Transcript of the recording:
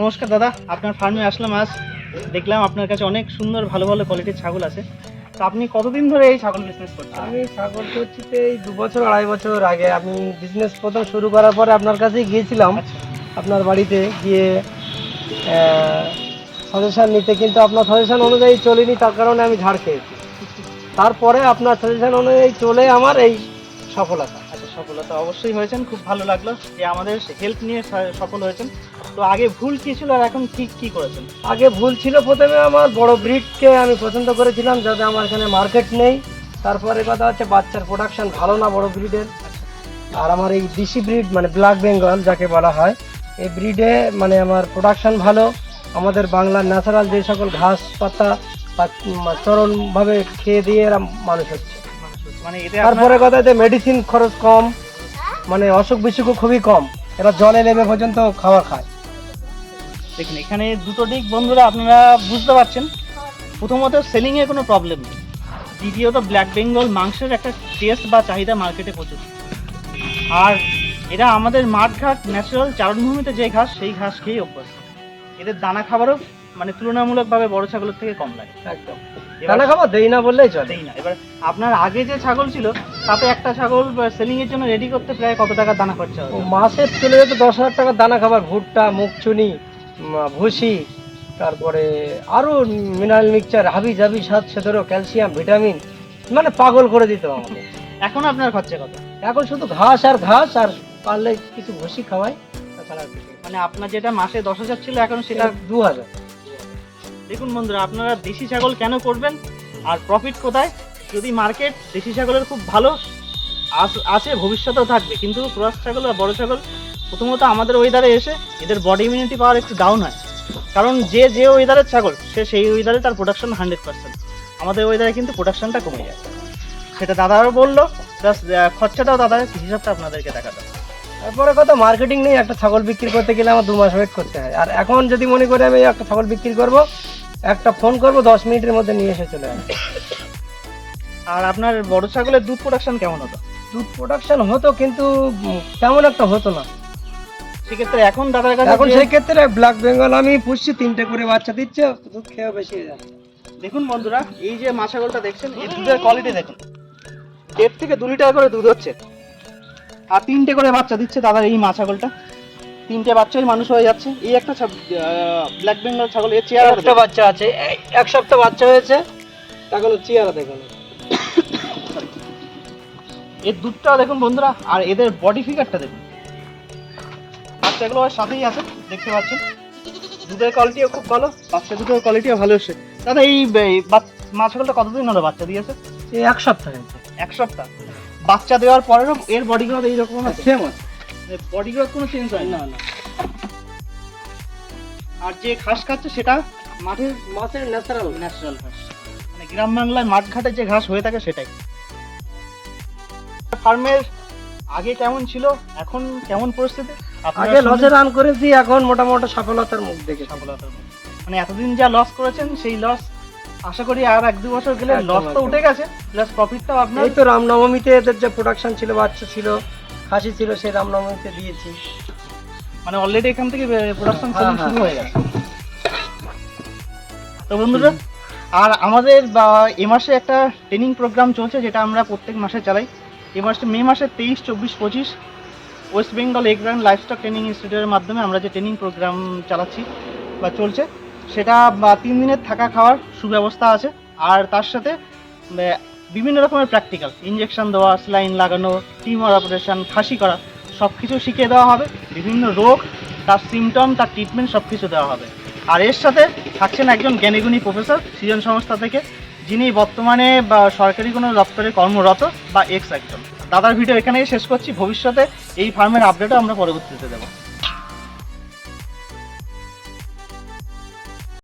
নমস্কার দাদা আপনার ফার্মে আসলাম আজ। দেখলাম আপনার কাছে অনেক সুন্দর ভালো ভালো কোয়ালিটির ছাগল আছে। তো আপনি কতদিন ধরে এই ছাগল বিজনেস করছেন? আমি ছাগল করছি তো এই দু বছর আড়াই বছর আগে। আমি বিজনেস প্রথম শুরু করার পরে আপনার কাছেই গিয়েছিলাম। আচ্ছা। আপনার বাড়িতে গিয়ে সাজেশন নিতে। কিন্তু আপনার সাজেশন অনুযায়ী চলিনি তার কারণে আমি ঝাড় খেয়েছি। তারপরে আপনার সাজেশন অনুযায়ী চলে আমার এই সফলতা। আচ্ছা সফলতা অবশ্যই হয়েছেন। খুব ভালো লাগল যে আমাদের হেল্প নিয়ে সফল হয়েছেন। তো আগে ভুল কি ছিল আর এখন ঠিক কি করেছেন? আগে ভুল ছিল প্রথমে আমার বড় ব্রিডকে আমি পছন্দ করেছিলাম যাতে আমার এখানে মার্কেট নেই। তারপরে কথা হচ্ছে বাচ্চার প্রোডাকশন ভালো না বড় ব্রিডের। আর আমার এই দেশি ব্রিড মানে ব্ল্যাক বেঙ্গল যাকে বলা হয় এই ব্রিডে মানে আমার প্রোডাকশন ভালো। আমাদের বাংলার ন্যাচারাল যে সকল ঘাস পাতা চরণভাবে খেয়ে দিয়ে এরা মানুষ হচ্ছে। মানে তারপরে কথা যে মেডিসিন খরচ কম মানে অসুখ বিসুখও খুবই কম। এরা জলে নেমে পর্যন্ত খাবার খায়। দেখুন এখানে দুটো দিক বন্ধুরা আপনারা বুঝতে পারছেন। প্রথমত সেলিং এর কোনো প্রবলেম নেই। দ্বিতীয়ত ব্ল্যাক বেঙ্গল মাংসের একটা টেস্ট বা চাহিদা মার্কেটে প্রচুর। আর এরা আমাদের মাঠঘাট ন্যাচারাল চারণভূমিতে যে ঘাস সেই ঘাস খেয়েই অভ্যস্ত। এদের দানা খাবারও মানে তুলনামূলকভাবে বড় ছাগলের থেকে কম লাগে। একদম। দানা খাবার দেই না বললেই চলে। দেই না। এবার আপনার আগে যে ছাগল ছিল তাতে একটা ছাগল সেলিং এর জন্য রেডি করতে প্রায় কত টাকা দানা খরচা মাসে চলে যেত দশ হাজার টাকার দানা খাবার ভুট্টা মুগচুনি। উম, ভুসি তারপরে আরও মিনারেল মিক্সচার হাবি জাবি সাত সেধরো ক্যালসিয়াম ভিটামিন মানে পাগল করে দিত আমাকে। এখন আপনার খরচা কত? এখন শুধু ঘাস আর ঘাস আর পারলে কিছু ভুসি খাওয়াই তাছাড়া। মানে আপনার যেটা মাসে দশ হাজার ছিল এখন সেটা দু হাজার। দেখুন বন্ধুরা আপনারা দেশি ছাগল কেন করবেন? আর প্রফিট কোথায়? যদি মার্কেট দেশি ছাগলের খুব ভালো আস- আছে ভবিষ্যতেও থাকবে। কিন্তু ক্রস ছাগল বা বড় ছাগল প্রথমত আমাদের ওয়েদারে এসে এদের বডি ইমিউনিটি পাওয়ার একটু ডাউন হয়। কারণ যে যে ওয়েদারের ছাগল সে সেই ওয়েদারে তার প্রোডাকশন হান্ড্রেড পার্সেন্ট আমাদের ওয়েদারে কিন্তু প্রোডাকশনটা কমে যায়। সেটা দাদাও বলল প্লাস খরচাটাও দাদা হিসাবটা আপনাদেরকে দেখাতে। তারপরে কথা মার্কেটিং নেই একটা ছাগল বিক্রি করতে গেলে আমার দু মাস ওয়েট করতে হয়। আর এখন যদি মনে করি আমি একটা ছাগল বিক্রি করব একটা ফোন করব দশ মিনিটের মধ্যে নিয়ে এসে চলে আসবে। আর আপনার বড় ছাগলের দুধ প্রোডাকশন কেমন হতো? দুধ প্রোডাকশন হতো কিন্তু তেমন একটা হতো না। সেক্ষেত্রে এখন দাদার কাছে এখন সেই ক্ষেত্রে ব্ল্যাক বেঙ্গল আমি পুষছি তিনটে করে বাচ্চা দিচ্ছে দুধ খেয়ে বেশি হয়ে যাচ্ছে। দেখুন বন্ধুরা এই যে মা ছাগলটা দেখছেন এই দুধের কোয়ালিটি দেখুন। দেড় থেকে দু লিটার করে দুধ হচ্ছে। আর তিনটে করে বাচ্চা দিচ্ছে দাদার এই মা ছাগলটা তিনটে বাচ্চাই মানুষ হয়ে যাচ্ছে। এই একটা ব্ল্যাক বেঙ্গল ছাগল এর চেয়ার একটা বাচ্চা আছে এক সপ্তাহ বাচ্চা হয়েছে। এখনও চেয়ারা দেখো না এর দুধটাও দেখুন বন্ধুরা আর এদের বডি ফিগারটা দেখুন। বাচ্চাগুলো সাথেই আছে দেখতে পাচ্ছেন। দুধের কোয়ালিটিও খুব ভালো বাচ্চা দুধের কোয়ালিটিও ভালো এসছে। দাদা এই মা ছাগলটা কতদিন হলো বাচ্চা দিয়েছে? এই এক সপ্তাহ হয়েছে এক সপ্তাহ। বাচ্চা দেওয়ার পরেও এর বডি গ্রোথ এইরকম আছে? সেম আছে। বডি গ্রোথ কোনো চেঞ্জ হয় না। না আর যে ঘাস খাচ্ছে সেটা? মাঠের মাছের ন্যাচারাল ন্যাচারাল ঘাস। মানে গ্রাম বাংলায় মাঠ ঘাটে যে ঘাস হয়ে থাকে সেটাই। ফার্মের আগে কেমন ছিল এখন কেমন পরিস্থিতি? আগে লসে রান করেছি এখন মোটামুটি সফলতার মুখ দেখে সফলতার মুখ। মানে এতদিন যা লস করেছেন সেই লস আশা করি আর এক দু বছর গেলে লস তো উঠে গেছে প্লাস প্রফিটটাও আপনার। এই তো রামনবমীতে এদের যে প্রোডাকশন ছিল বাচ্চা ছিল খাসি ছিল সেই রামনবমীতে দিয়েছি। মানে অলরেডি এখান থেকে প্রোডাকশন হ্যাঁ, শুরু হ্যাঁ। হয়ে। গেছে। তো বন্ধুরা আর আমাদের বা এ মাসে একটা ট্রেনিং প্রোগ্রাম চলছে যেটা আমরা প্রত্যেক মাসে চালাই। এ মাসে মে মাসে তেইশ চব্বিশ পঁচিশ ওয়েস্ট বেঙ্গল এগ্রান লাইফস্টক ট্রেনিং ইনস্টিটিউটের মাধ্যমে আমরা যে ট্রেনিং প্রোগ্রাম চালাচ্ছি বা চলছে, সেটা তিন দিনের থাকা খাওয়ার সুব্যবস্থা আছে। আর তার সাথে বিভিন্ন রকমের প্র্যাকটিক্যাল ইঞ্জেকশন দেওয়া স্লাইন লাগানো টিউমার অপারেশন খাসি করা সব কিছু শিখিয়ে দেওয়া হবে। বিভিন্ন রোগ, তার সিমটম তার ট্রিটমেন্ট সব কিছু দেওয়া হবে। আর এর সাথে থাকছেন একজন জ্ঞানীগুণী প্রফেসর সৃজন সংস্থা থেকে, যিনি বর্তমানে, বা সরকারি কোনো দপ্তরে কর্মরত বা এক্স একজন দাদার ভিডিও এখানেই শেষ করছি। ভবিষ্যতে এই ফার্মের আপডেটও আমরা পরবর্তীতে দেবো।